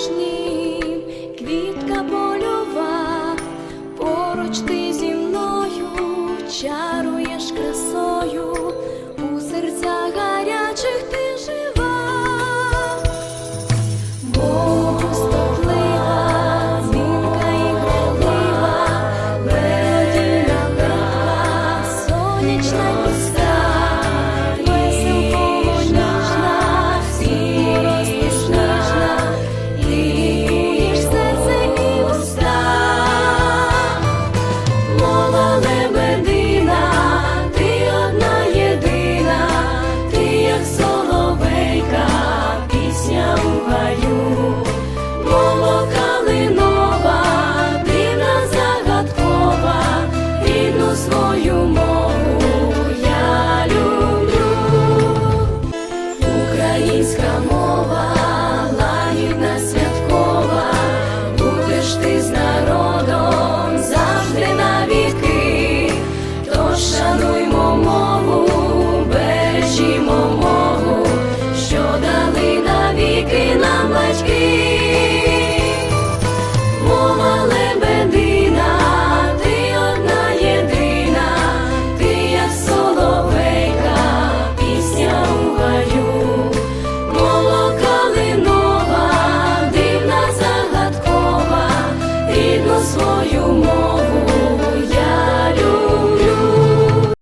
вишні, квітка польова, поруч ти зі мною чаруєш красою, у серцях гарячих ти жива, Богу і грайлива, мелодійна сонячна пуста. шануймо бережімо мову, що дали навіки.